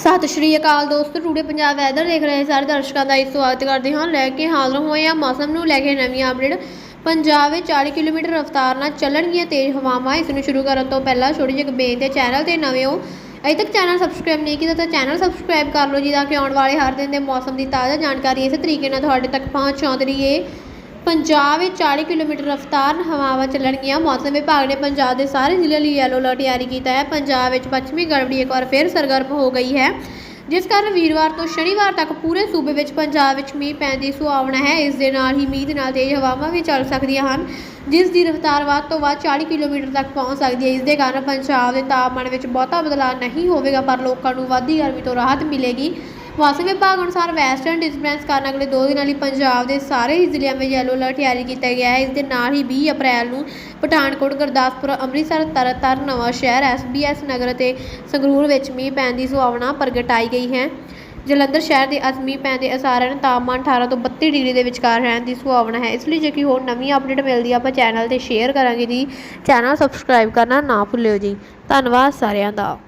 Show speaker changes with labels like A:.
A: ਸਤਿ ਸ਼੍ਰੀ ਅਕਾਲ ਦੋਸਤੋ, today Punjab weather ਦੇਖ ਰਹੇ ਸਾਰੇ ਦਰਸ਼ਕਾਂ ਦਾ ਇਸ ਸਵਾਗਤ ਕਰਦੇ ਹਾਂ। ਲੈ ਕੇ ਹਾਜ਼ਰ ਹੋਏ ਆ ਮੌਸਮ ਨੂੰ ਲੈ ਕੇ ਨਵੀਂ ਅਪਡੇਟ ਪੰਜਾਬ ਵਿੱਚ 40 ਕਿਲੋਮੀਟਰ ਰਫ਼ਤਾਰ ਨਾਲ ਚੱਲਣਗੀਆਂ ਤੇਜ਼ ਹਵਾਵਾਂ। ਇਸ ਨੂੰ ਸ਼ੁਰੂ ਕਰਨ ਤੋਂ ਪਹਿਲਾਂ ਛੋਟੀ ਜਿਹੀ ਬੇਨਤੀ ਹੈ ਚੈਨਲ ਤੇ ਨਵੇਂ ਹੋ। ਅਜੇ ਤੱਕ ਚੈਨਲ ਸਬਸਕ੍ਰਾਈਬ ਨਹੀਂ ਕੀਤਾ ਤਾਂ ਚੈਨਲ ਸਬਸਕ੍ਰਾਈਬ ਕਰ ਲਓ ਜੀ ਕਿ ਆਉਣ ਵਾਲੇ ਹਰ ਦਿਨ ਦੇ ਮੌਸਮ ਦੀ ਤਾਜ਼ਾ ਜਾਣਕਾਰੀ ਇਸੇ ਤਰੀਕੇ ਨਾਲ ਤੁਹਾਡੇ ਤੱਕ ਪਹੁੰਚਾਉਂਦੀ ਰਹੀਏ। ਪੰਜਾਬ ਵਿੱਚ 40 ਕਿਲੋਮੀਟਰ ਰਫ਼ਤਾਰ ਹਵਾਵਾਂ ਚੱਲਣਗੀਆਂ। ਮੌਸਮ ਵਿਭਾਗ ਨੇ ਪੰਜਾਬ ਦੇ ਸਾਰੇ ਜ਼ਿਲ੍ਹਿਆਂ ਲਈ ਯੈਲੋ ਅਲਰਟ ਜਾਰੀ ਕੀਤਾ ਹੈ। ਪੰਜਾਬ ਵਿੱਚ ਪੱਛਮੀ ਗੜਬੜੀ ਇੱਕ ਵਾਰ ਫਿਰ ਸਰਗਰਮ ਹੋ ਗਈ ਹੈ। ਜਿਸ ਕਾਰਨ ਵੀਰਵਾਰ ਤੋਂ ਸ਼ਨੀਵਾਰ ਤੱਕ ਪੂਰੇ ਸੂਬੇ ਵਿੱਚ ਪੰਜਾਬ ਵਿੱਚ ਮੀਂਹ ਪੈਣ ਦੀ ਸੰਭਾਵਨਾ ਹੈ। ਇਸ ਦੇ ਨਾਲ ਹੀ ਮੀਂਹ ਦੇ ਨਾਲ ਤੇਜ਼ ਹਵਾਵਾਂ ਵੀ ਚੱਲ ਸਕਦੀਆਂ ਹਨ, ਜਿਸ ਦੀ ਰਫ਼ਤਾਰ ਵੱਧ ਤੋਂ ਵੱਧ 40 ਕਿਲੋਮੀਟਰ ਤੱਕ ਪਹੁੰਚ ਸਕਦੀ ਹੈ। ਇਸ ਦੇ ਕਾਰਨ ਪੰਜਾਬ ਦੇ ਤਾਪਮਾਨ ਵਿੱਚ ਬਹੁਤਾ ਬਦਲਾਅ ਨਹੀਂ ਹੋਵੇਗਾ, ਪਰ ਲੋਕਾਂ ਨੂੰ ਵੱਧਦੀ ਗਰਮੀ ਤੋਂ ਰਾਹਤ ਮਿਲੇਗੀ। ਮੌਸਮ ਵਿਭਾਗ ਅਨੁਸਾਰ ਵੈਸਟਰਨ ਡਿਸਟਰਬੈਂਸ ਕਾਰਨ ਅਗਲੇ 2 ਦਿਨਾਂ ਲਈ ਪੰਜਾਬ ਦੇ ਸਾਰੇ ਹੀ ਜ਼ਿਲ੍ਹਿਆਂ ਵਿੱਚ ਯੈਲੋ ਅਲਰਟ ਜਾਰੀ ਕੀਤਾ ਗਿਆ ਹੈ। ਇਸ ਦੇ ਨਾਲ ਹੀ 20 ਅਪ੍ਰੈਲ ਨੂੰ ਪਠਾਨਕੋਟ, ਗੁਰਦਾਸਪੁਰ, ਅੰਮ੍ਰਿਤਸਰ, ਤਰਨਤਾਰਨ, ਨਵਾਂ ਸ਼ਹਿਰ ਐਸਬੀਐਸ ਨਗਰ ਅਤੇ ਸੰਗਰੂਰ ਵਿੱਚ ਮੀਂਹ ਪੈਣ ਦੀ ਸੰਭਾਵਨਾ ਪ੍ਰਗਟਾਈ ਗਈ ਹੈ। ਜਲੰਧਰ ਸ਼ਹਿਰ ਦੇ ਅੱਜ ਮੀਂਹ ਪੈਣ ਦੇ ਅਸਾਰ ਤਾਪਮਾਨ 18 ਤੋਂ 32 ਡਿਗਰੀ ਦੇ ਵਿਚਕਾਰ ਰਹਿਣ ਦੀ ਸੰਭਾਵਨਾ ਹੈ। ਇਸ ਲਈ ਜੇ ਕੋਈ ਹੋਰ ਨਵੀਂ ਅਪਡੇਟ ਮਿਲਦੀ ਹੈ ਆਪਾਂ ਚੈਨਲ ਤੇ ਸ਼ੇਅਰ ਕਰਾਂਗੇ ਜੀ। ਚੈਨਲ ਸਬਸਕ੍ਰਾਈਬ ਕਰਨਾ ਨਾ ਭੁੱਲਿਓ ਜੀ। ਧੰਨਵਾਦ ਸਾਰਿਆਂ ਦਾ।